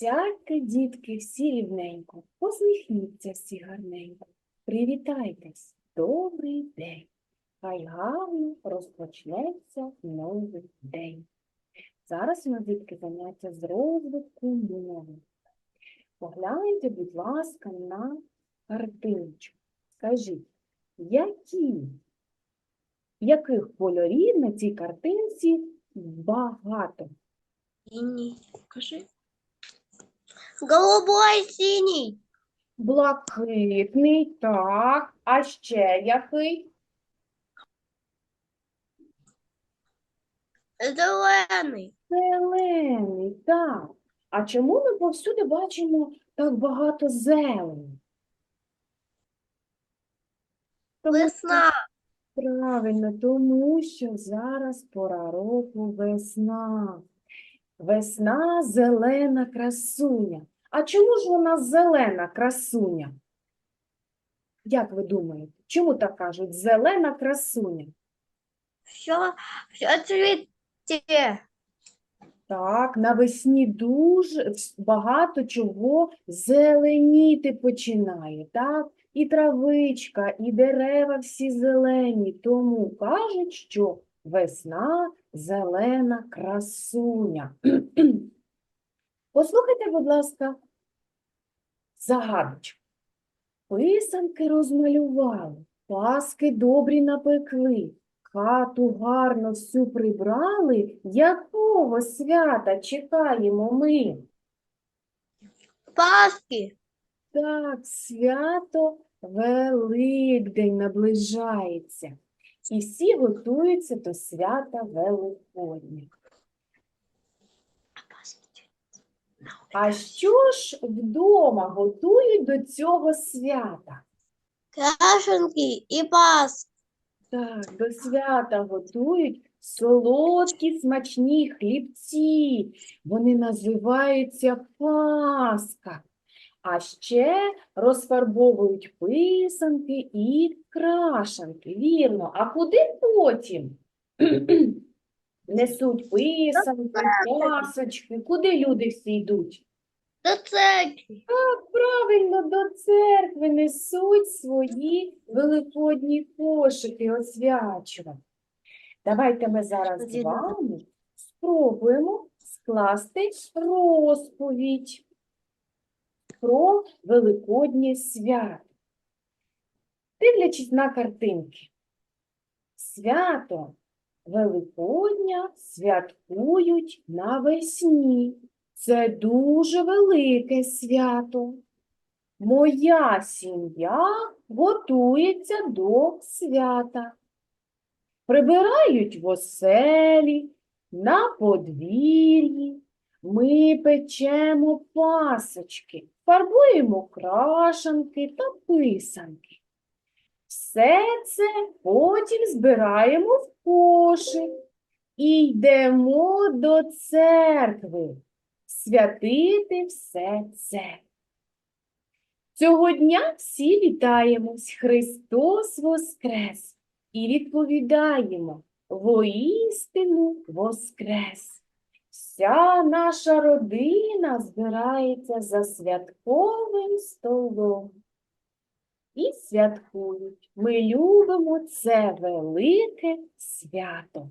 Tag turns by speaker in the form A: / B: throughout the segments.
A: Сядьте, дітки, всі рівненько, посміхніться всі гарненько. Привітайтесь, добрий день. Хай гарно розпочнеться новий день. Зараз у нас дітки заняття з розвитку мови. Погляньте, будь ласка, на картиночку. Скажіть, які, яких кольорів на цій картинці багато?
B: Синий. Покажи. Голубой, синий.
A: Блакитний, так. А ще який?
B: Зеленый.
A: Зелений, так. А чому ми повсюди бачимо так багато зелені? Тому
B: Весна.
A: Правильно, тому що зараз пора року весна. Весна зелена красуня. А чому ж вона зелена красуня? Як ви думаєте, чому так кажуть? Зелена красуня?
B: Все, все цвете.
A: Так, навесні дуже багато чого зеленіти починає, так? І травичка, і дерева всі зелені. Тому кажуть, що весна зелена красуня. Послухайте, будь ласка, загадочку. Писанки розмалювали, паски добрі напекли, хату гарно всю прибрали. Якого свята чекаємо ми?
B: Паски.
A: Так, свято Великдень наближається, і всі готуються до свята Великодня. А що ж вдома готують до цього свята?
B: Крашенки и паски.
A: Так, до свята готують солодкі смачні хлібці. Вони називаються паска. А ще розфарбовують писанки і крашанки. Вірно. А куди потім несуть писанки, пасочки? Куди люди всі йдуть?
B: До церкви.
A: Правильно, до церкви несуть свої великодні кошики освячувати. Давайте ми зараз з вами спробуємо скласти розповідь про Великоднє свято. Дивлячись на картинки. Свято Великодня святкують навесні. Це дуже велике свято. Моя сім'я готується до свята. Прибирають в оселі, на подвір'ї. Ми печемо пасочки, фарбуємо крашанки та писанки. Все це потім збираємо в кошик і йдемо до церкви святити все це. Цього дня всі вітаємось, Христос Воскрес, і відповідаємо воістину Воскрес. Вся наша родина збирається за святковим столом. І святкують. Ми любимо це велике свято.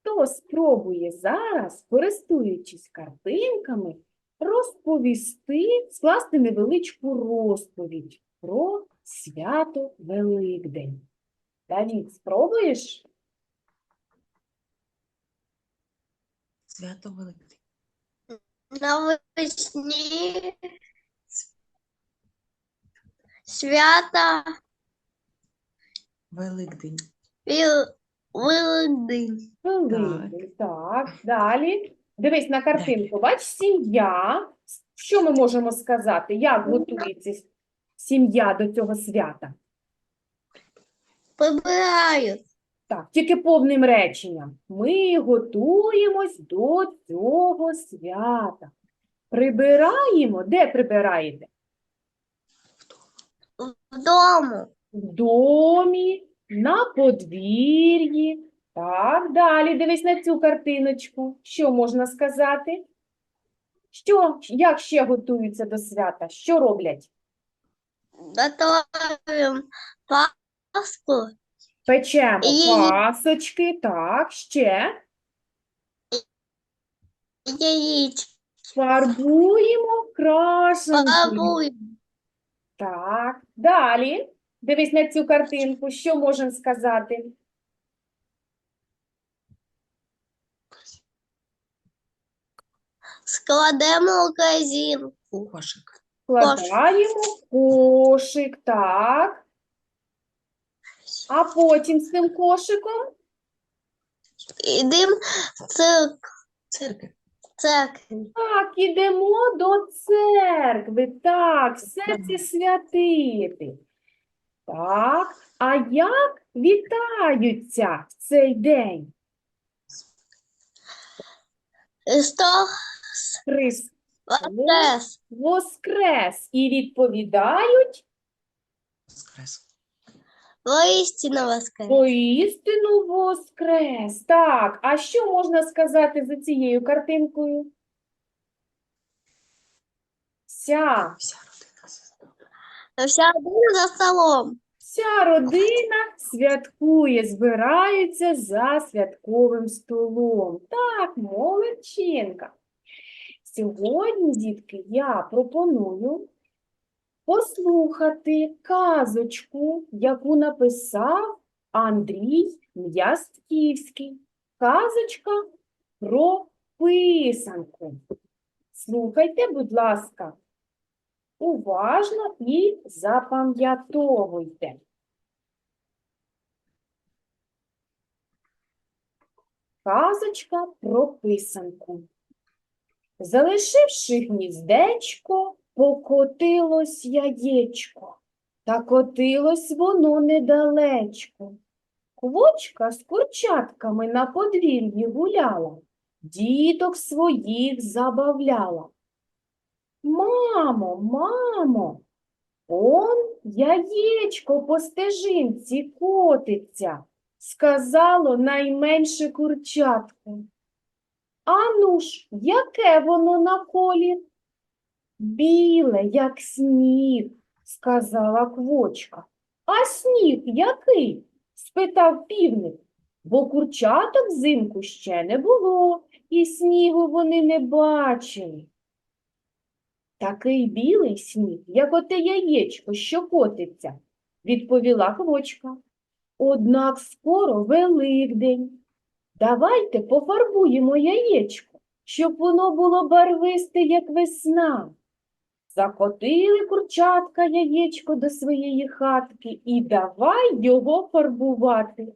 A: Хто спробує зараз, користуючись картинками, розповісти, скласти невеличку розповідь про свято Великдень. Давід, спробуєш?
C: Свято Великдень.
B: Навесні. Свято
C: Великдень.
B: Віл- Великдень.
A: Великдень, так. Далі. Дивись на картинку. Бач, сім'я. Що ми можемо сказати? Як готується сім'я до цього свята?
B: Прибирають.
A: Так, тільки повним реченням. Ми готуємось до цього свята. Прибираємо. Де прибираєте?
B: Вдома.
A: В домі, на подвір'ї. Так, далі дивись на цю картиночку. Що можна сказати? Що, як ще готуються до свята? Що роблять?
B: Готовим паску.
A: Печемо
B: Яєць.
A: пасочки, так, ще
B: Яичко.
A: фарбуємо крашенкою.
B: Фарбуем.
A: Так, далі. Дивись на цю картинку. Що можемо сказати?
B: Складемо в корзинку.
C: Кошик.
A: Складаємо кошик, так. А потім з цим кошиком
B: Ідем в цирк.
C: Церковь.
B: Церкві.
A: Так, ідемо до церкви. Так, все це святити. Так, а як вітаються в цей день?
B: Христос
A: Христос
B: воскрес.
A: воскрес. І відповідають
C: Воскрес.
B: Воістину воскрес.
A: Поістину воскрес. Так, а що можна сказати за цією картинкою? Вся,
C: Вся родина.
B: Вся родина за столом.
A: вся родина святкує, збираються за святковим столом. Так, молодчинка. Сьогодні, дітки, я пропоную послухати казочку, яку написав Андрій М'ястківський. Казочка про писанку. Слухайте, будь ласка, уважно і запам'ятовуйте. Казочка про писанку. Залишивши гніздечко, покотилось яєчко, та котилось воно недалечко. Квочка з курчатками на подвір'ї гуляла, діток своїх забавляла. Мамо, мамо, он яєчко по стежинці котиться, сказало найменше курчатко. Ану ж, яке воно на колі? Біле, як сніг, сказала квочка. А сніг який? спитав півник, бо курчаток взимку ще не було, і снігу вони не бачили. Такий білий сніг, як оте яєчко, що котиться, відповіла квочка. Однак скоро Великдень. Давайте пофарбуємо яєчко, щоб воно було барвисте, як весна. Закотили курчатка яєчко до своєї хатки і давай його фарбувати.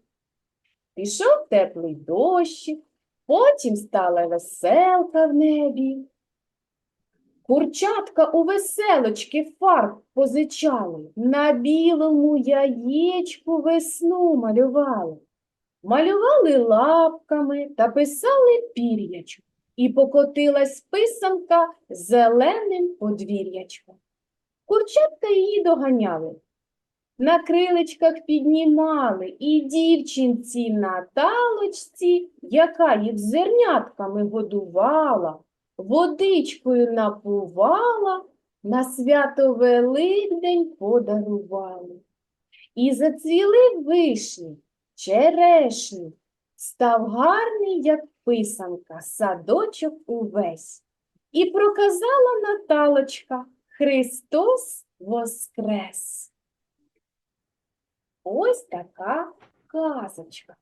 A: Пішов теплий дощик, потім стала веселка в небі. Курчатка у веселочки фарб позичали, на білому яєчку весну малювали. Малювали лапками та писали пір'ячком, і покотилась писанка зеленим подвір'ячком. Курчатка її доганяли, на крилечках піднімали, і дівчинці на талочці, яка їх зернятками годувала, водичкою напувала, на свято Великдень подарували. І зацвіли вишні, черешні, став гарний, як писанка, садочок увесь. І проказала Наталочка Христос Воскрес. Ось така казочка.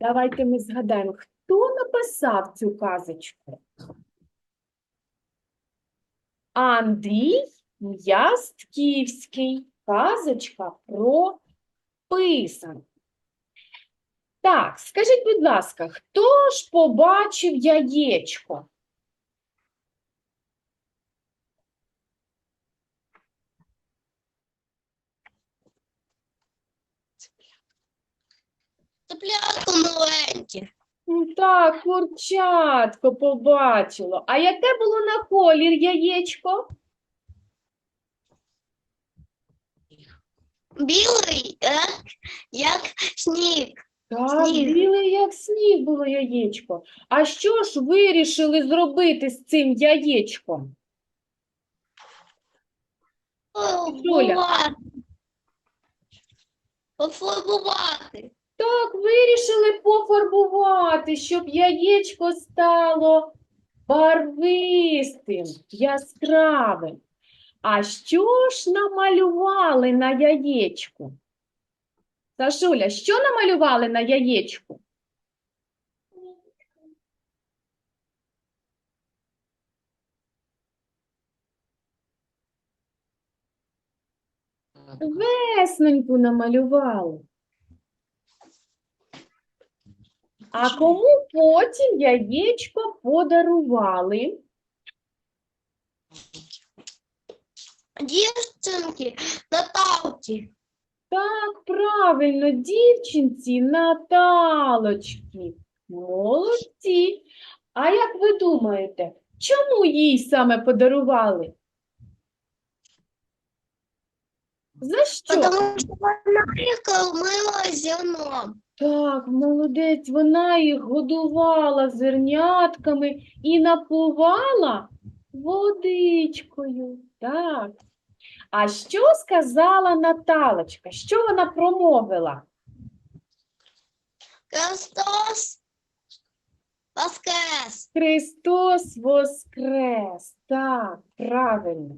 A: Давайте ми згадаємо, хто написав цю казочку? Андрій М'ястківський. Казочка про писанку. Так, скажіть, будь ласка, хто ж побачив яєчко?
B: Цеплятко маленьке.
A: Ну, Так, курчатко побачило. А яке було на колір яєчко?
B: Білий, як, як сніг.
A: Так,
B: Сніг.
A: білий, як сніг, було яєчко. А що ж вирішили зробити з цим яєчком?
B: Пофарбувати.
A: Так, вирішили пофарбувати, щоб яєчко стало барвистим, яскравим. А що ж намалювали на яєчку? Сашуля, що намалювали на яєчку? Весноньку намалювали. А кому потім яєчко подарували?
B: Дівчинки Наталки.
A: Так, правильно, дівчинці Наталочки. Молодці. А як ви думаєте, чому їй саме подарували? За що?
B: Потому що вона їх зерном.
A: Так, молодець, вона їх годувала зернятками і напувала водичкою. Так. А що сказала Наталочка? Що вона промовила?
B: Христос воскрес.
A: Христос воскрес. Так, правильно.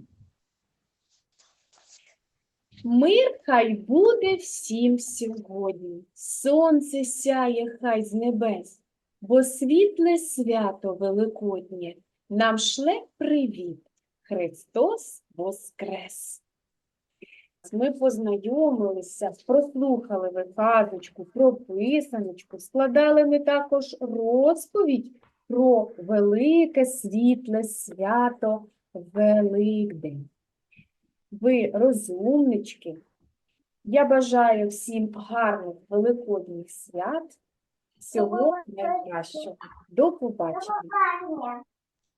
A: Мир хай буде всім сьогодні. Сонце сяє хай з небес, бо світле свято Великоднє нам шле привіт. Христос воскрес. Ми познайомилися, прослухали ви казочку про писаночку, складали ми також розповідь про велике світле свято Великдень. Ви розумнички. Я бажаю всім гарних великодніх свят. Всього найкращого. До побачення.